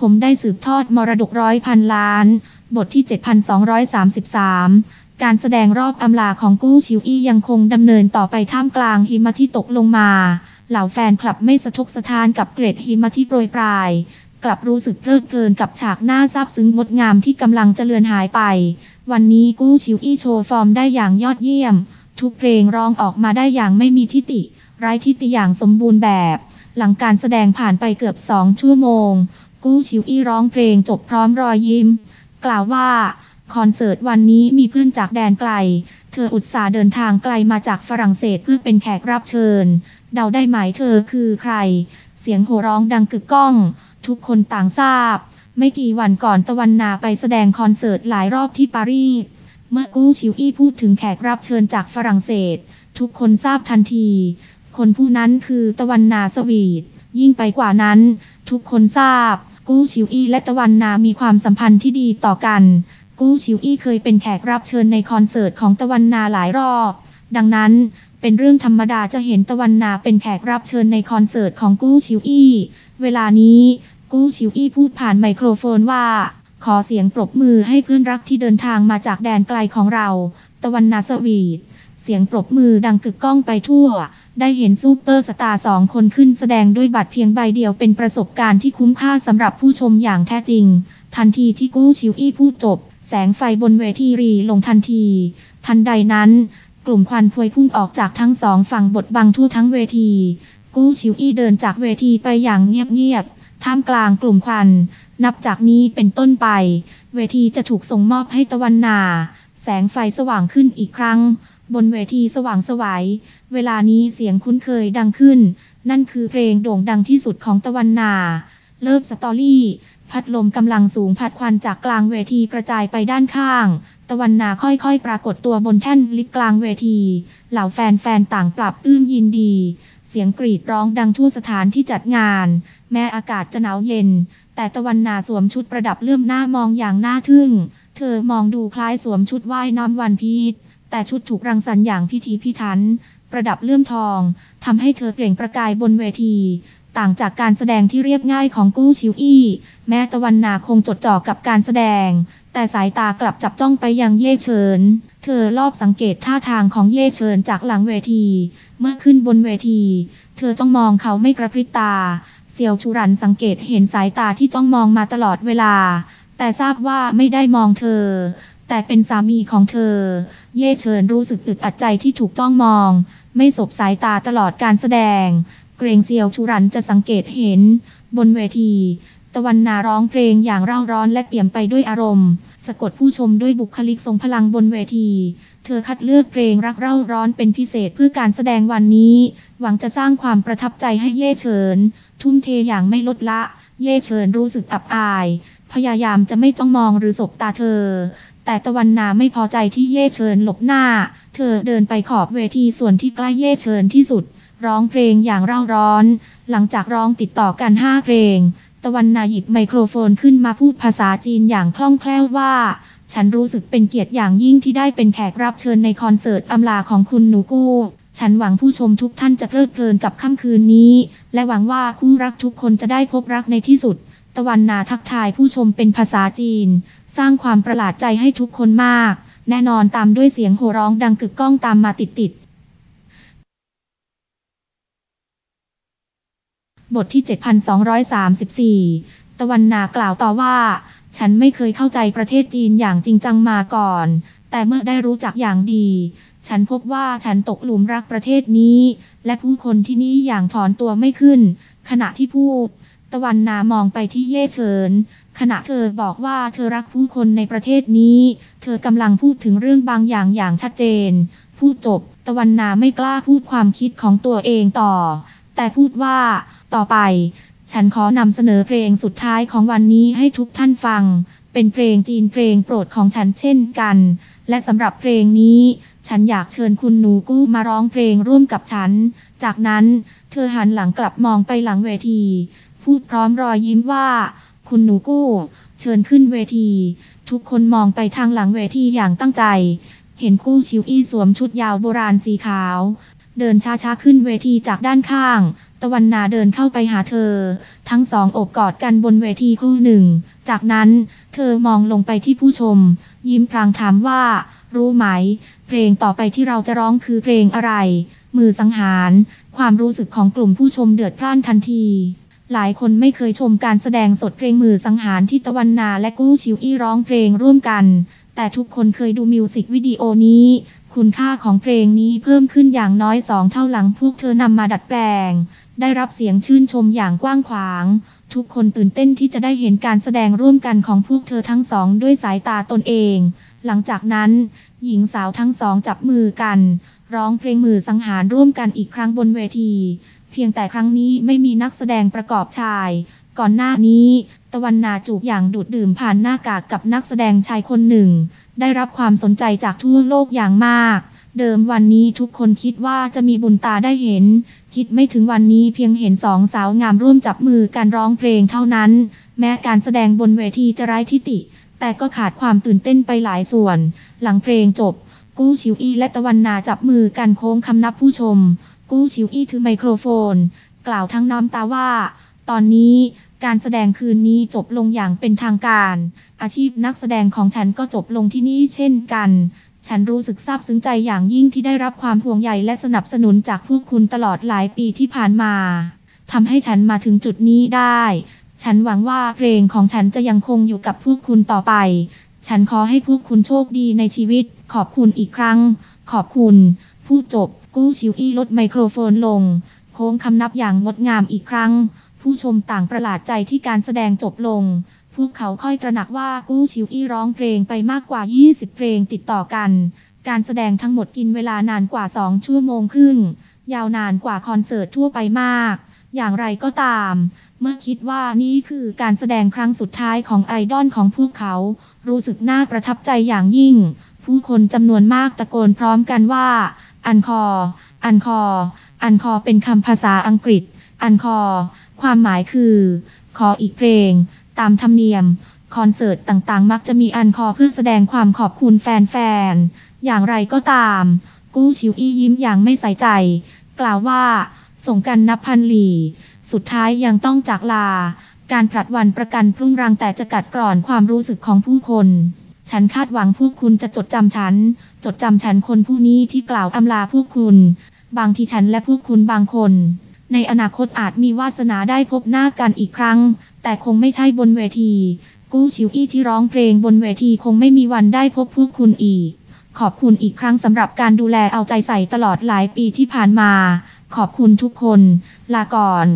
ผมได้สืบทอดมรดกร้อยพันล้าน บทที่ 7233 การแสดงรอบอำลาของกู้ชิวอี้ยังคงดำเนินต่อไปท่ามกลางหิมะที่ตกลงมา เหล่าแฟนคลับไม่สะทกสะท้านกับเกร็ดหิมะที่โปรยปลาย กลับรู้สึกเพลิดเพลินกับฉากหน้าซาบซึ้งงดงามที่กำลังจะเลือนหายไป วันนี้กู้ชิวอี้โชว์ฟอร์มได้อย่างยอดเยี่ยม ทุกเพลงร้องออกมาได้อย่างไม่มีทิฏฐิไร้ทิฏฐิอย่างสมบูรณ์แบบ หลังการแสดงผ่านไปเกือบสองชั่วโมง กู้ชิวอี้ร้องเพลงจบพร้อมรอยยิ้ม กล่าวว่า คอนเสิร์ตวันนี้มีเพื่อนจากแดนไกล เธออุตส่าห์เดินทางไกลมาจากฝรั่งเศสเพื่อเป็นแขกรับเชิญ เดาได้ไหมเธอคือใคร เสียงโห่ร้องดังกึกก้อง ทุกคนต่างทราบ ไม่กี่วันก่อนตะวันนาไปแสดงคอนเสิร์ตหลายรอบที่ปารีสเมื่อกู้ชิวอี้พูดถึงแขกรับเชิญจากฝรั่งเศส ทุกคนทราบทันที คนผู้นั้นคือตะวันนาสวีทยิ่งไปกว่านั้น ทุกคนทราบ กู้ชิวอี้และตะวันนามีความสัมพันธ์ที่ดีต่อกัน กู้ชิวอี้เคยเป็นแขกรับเชิญในคอนเสิร์ตของตะวันนาหลายรอบ ดังนั้น เป็นเรื่องธรรมดาจะเห็นตะวันนาเป็นแขกรับเชิญในคอนเสิร์ตของกู้ชิวอี้ เวลานี้กู้ชิวอี้พูดผ่านไมโครโฟนว่า ขอเสียงปรบมือให้เพื่อนรักที่เดินทางมาจากแดนไกลของเรา ตะวันนาสวีทเสียงปรบมือดังกึกก้องไปทั่ว ได้เห็นซูเปอร์สตาร์สองคนขึ้นแสดงด้วยบัตรเพียงใบเดียวเป็นประสบการณ์ที่คุ้มค่าสำหรับผู้ชมอย่างแท้จริง ทันทีที่กู้ชิวอี้พูดจบ แสงไฟบนเวทีรีลงทันที ทันใดนั้น กลุ่มควันพวยพุ่งออกจากทั้งสองฝั่งบดบังทั่วทั้งเวที กู้ชิวอี้เดินจากเวทีไปอย่างเงียบๆท่ามกลางกลุ่มควัน นับจากนี้เป็นต้นไป เวทีจะถูกส่งมอบให้ตะวันนา แสงไฟสว่างขึ้นอีกครั้ง บนเวทีสว่างสวยัย เวลานี้เสียงคุ้นเคยดังขึ้น นั่นคือเพลงโด่งดังที่สุดของตะวันนา เลิฟสตอรี่ พัดลมกำลังสูงพัดควันจากกลางเวทีกระจายไปด้านข้าง ตะวันนาค่อยๆ ปรากฏตัวบนแท่นลิฟต์กลางเวที เหล่าแฟนๆ ต่างปรับปลื้มยินดี เสียงกรีดร้องดังทั่วสถานที่จัดงาน แม้อากาศจะหนาวเย็น แต่ตะวันนาสวมชุดประดับเลื่อมหน้ามองอย่างน่าทึ่ง เธอมองดูคล้ายสวมชุดว่ายน้ำวันพีช แต่ชุดถูกรังสรรค์อย่างพิธีพิถัน ประดับเลื่อมทอง ทำให้เธอเปล่งประกายบนเวที ต่างจากการแสดงที่เรียบง่ายของกู้ชิวอี้ แม้ตะวันนาคงจดจ่อกับการแสดง แต่สายตากลับจับจ้องไปยังเย่เฉิน เธอรอบสังเกตท่าทางของเย่เฉินจากหลังเวที เมื่อขึ้นบนเวที เธอจ้องมองเขาไม่กระพริบตา เซียวชูรันสังเกตเห็นสายตาที่จ้องมองมาตลอดเวลา แต่ทราบว่าไม่ได้มองเธอ แต่เป็นสามีของเธอ เย่เฉินรู้สึกอึดอัดใจที่ถูกจ้องมอง ไม่สบสายตาตลอดการแสดง เกรงเซียวชูรันจะสังเกตเห็น บนเวที ตะวันนาร้องเพลงอย่างเร่าร้อนและเปี่ยมไปด้วยอารมณ์ สะกดผู้ชมด้วยบุคลิกทรงพลังบนเวที เธอคัดเลือกเพลงรักเร่าร้อนเป็นพิเศษเพื่อการแสดงวันนี้ หวังจะสร้างความประทับใจให้เย่เฉิน ทุ่มเทอย่างไม่ลดละ เย่เฉินรู้สึกอับอาย พยายามจะไม่จ้องมองหรือสบตาเธอ แต่ตะวันนาไม่พอใจที่เย่เฉินหลบหน้า เธอเดินไปขอบเวทีส่วนที่ใกล้เย่เฉินที่สุด ร้องเพลงอย่างเร่าร้อน หลังจากร้องติดต่อกันห้าเพลง ตะวันนาหยิบไมโครโฟนขึ้นมาพูดภาษาจีนอย่างคล่องแคล่วว่า ฉันรู้สึกเป็นเกียรติอย่างยิ่งที่ได้เป็นแขกรับเชิญในคอนเสิร์ตอำลาของคุณหนูกู้ ฉันหวังผู้ชมทุกท่านจะเพลิดเพลินกับค่ำคืนนี้ และหวังว่าคู่รักทุกคนจะได้พบรักในที่สุด ตะวันนาทักทายผู้ชมเป็นภาษาจีน สร้างความประหลาดใจให้ทุกคนมาก แน่นอนตามด้วยเสียงโห่ร้องดังกึกก้องตามมาติดๆบทที่ 7234 ตะวันนากล่าวต่อว่า ฉันไม่เคยเข้าใจประเทศจีนอย่างจริงจังมาก่อน แต่เมื่อได้รู้จักอย่างดี ฉันพบว่าฉันตกหลุมรักประเทศนี้ และผู้คนที่นี่อย่างถอนตัวไม่ขึ้น ขณะที่พูด ตะวันนามองไปที่เย่เฉิน ขณะเธอบอกว่าเธอรักผู้คนในประเทศนี้ เธอกำลังพูดถึงเรื่องบางอย่างอย่างชัดเจน พูดจบ ตะวันนาไม่กล้าพูดความคิดของตัวเองต่อ แต่พูดว่า ต่อไป ฉันขอนำเสนอเพลงสุดท้ายของวันนี้ให้ทุกท่านฟัง เป็นเพลงจีนเพลงโปรดของฉันเช่นกัน และสำหรับเพลงนี้ ฉันอยากเชิญคุณหนูกู้มาร้องเพลงร่วมกับฉัน จากนั้น เธอหันหลังกลับมองไปหลังเวที พูดพร้อมรอยยิ้มว่า คุณหนูกู้ เชิญขึ้นเวที ทุกคนมองไปทางหลังเวทีอย่างตั้งใจ เห็นกู้ชิวอี้สวมชุดยาวโบราณสีขาว เดินช้าๆขึ้นเวทีจากด้านข้าง ตะวันนาเดินเข้าไปหาเธอ ทั้งสองโอบกอดกันบนเวทีครู่หนึ่ง จากนั้น เธอมองลงไปที่ผู้ชม ยิ้มพลางถามว่า รู้ไหม เพลงต่อไปที่เราจะร้องคือเพลงอะไร มือสังหาร ความรู้สึกของกลุ่มผู้ชมเดือดพล่านทันที หลายคนไม่เคยชมการแสดงสดเพลงมือสังหารที่ตะวันนาและกู้ชิวอี้ร้องเพลงร่วมกัน แต่ทุกคนเคยดูมิวสิกวิดีโอนี้ คุณค่าของเพลงนี้เพิ่มขึ้นอย่างน้อยสองเท่าหลังพวกเธอนำมาดัดแปลง ได้รับเสียงชื่นชมอย่างกว้างขวางทุกคนตื่นเต้นที่จะได้เห็นการแสดงร่วมกันของพวกเธอทั้งสองด้วยสายตาตนเอง หลังจากนั้น หญิงสาวทั้งสองจับมือกัน ร้องเพลงมือสังหารร่วมกันอีกครั้งบนเวที เพียงแต่ครั้งนี้ไม่มีนักแสดงประกอบชาย ก่อนหน้านี้ ตะวันนาจูบอย่างดูดดื่มผ่านหน้ากากกับนักแสดงชายคนหนึ่ง ได้รับความสนใจจากทั่วโลกอย่างมากเดิมวันนี้ทุกคนคิดว่าจะมีบุญตาได้เห็น คิดไม่ถึงวันนี้เพียงเห็นสองสาวงามร่วมจับมือการร้องเพลงเท่านั้น แม้การแสดงบนเวทีจะไร้ทิฏฐิ แต่ก็ขาดความตื่นเต้นไปหลายส่วน หลังเพลงจบ กู้ชิวอี้และตะวันนาจับมือกันโค้งคำนับผู้ชม กู้ชิวอี้ถือไมโครโฟน กล่าวทั้งน้ำตาว่า ตอนนี้การแสดงคืนนี้จบลงอย่างเป็นทางการ อาชีพนักแสดงของฉันก็จบลงที่นี่เช่นกัน ฉันรู้สึกซาบซึ้งใจอย่างยิ่งที่ได้รับความห่วงใยและสนับสนุนจากพวกคุณตลอดหลายปีที่ผ่านมาทำให้ฉันมาถึงจุดนี้ได้ ฉันหวังว่าเพลงของฉันจะยังคงอยู่กับพวกคุณต่อไป ฉันขอให้พวกคุณโชคดีในชีวิต ขอบคุณอีกครั้ง ขอบคุณพูดจบ กู้ชิวอี้ลดไมโครโฟนลง โค้งคำนับอย่างงดงามอีกครั้ง ผู้ชมต่างประหลาดใจที่การแสดงจบลง พวกเขาค่อยตระหนักว่ากู้ชิวอี้ร้องเพลงไปมากกว่า 20 เพลงติดต่อกัน การแสดงทั้งหมดกินเวลานานกว่า 2 ชั่วโมงครึ่ง ยาวนานกว่าคอนเสิร์ตทั่วไปมาก อย่างไรก็ตาม เมื่อคิดว่านี่คือการแสดงครั้งสุดท้ายของไอดอลของพวกเขา รู้สึกน่าประทับใจอย่างยิ่ง ผู้คนจำนวนมากตะโกนพร้อมกันว่า อันคอ อันคอ อันคอเป็นคำภาษาอังกฤษ อันคอ ความหมายคือ ขออีกเพลง ตามธรรมเนียม คอนเสิร์ตต่างๆ มักจะมีอันคอเพื่อแสดงความขอบคุณแฟนๆ อย่างไรก็ตาม กู้ชิวอี้ยิ้มอย่างไม่ใส่ใจ กล่าวว่า สงกันนับพันหลี สุดท้ายยังต้องจากลา การผลัดวันประกันพรุ่งรังแต่จะกัดกร่อนความรู้สึกของผู้คน ฉันคาดหวังพวกคุณจะจดจำฉัน จดจำฉันคนผู้นี้ที่กล่าวอำลาพวกคุณ บางทีฉันและพวกคุณบางคน ในอนาคตอาจมีวาสนาได้พบหน้ากันอีกครั้ง แต่คงไม่ใช่บนเวที กู้ชิวอี้ที่ร้องเพลงบนเวทีคงไม่มีวันได้พบพวกคุณอีกขอบคุณอีกครั้งสำหรับการดูแลเอาใจใส่ตลอดหลายปีที่ผ่านมา ขอบคุณทุกคน ลาก่อน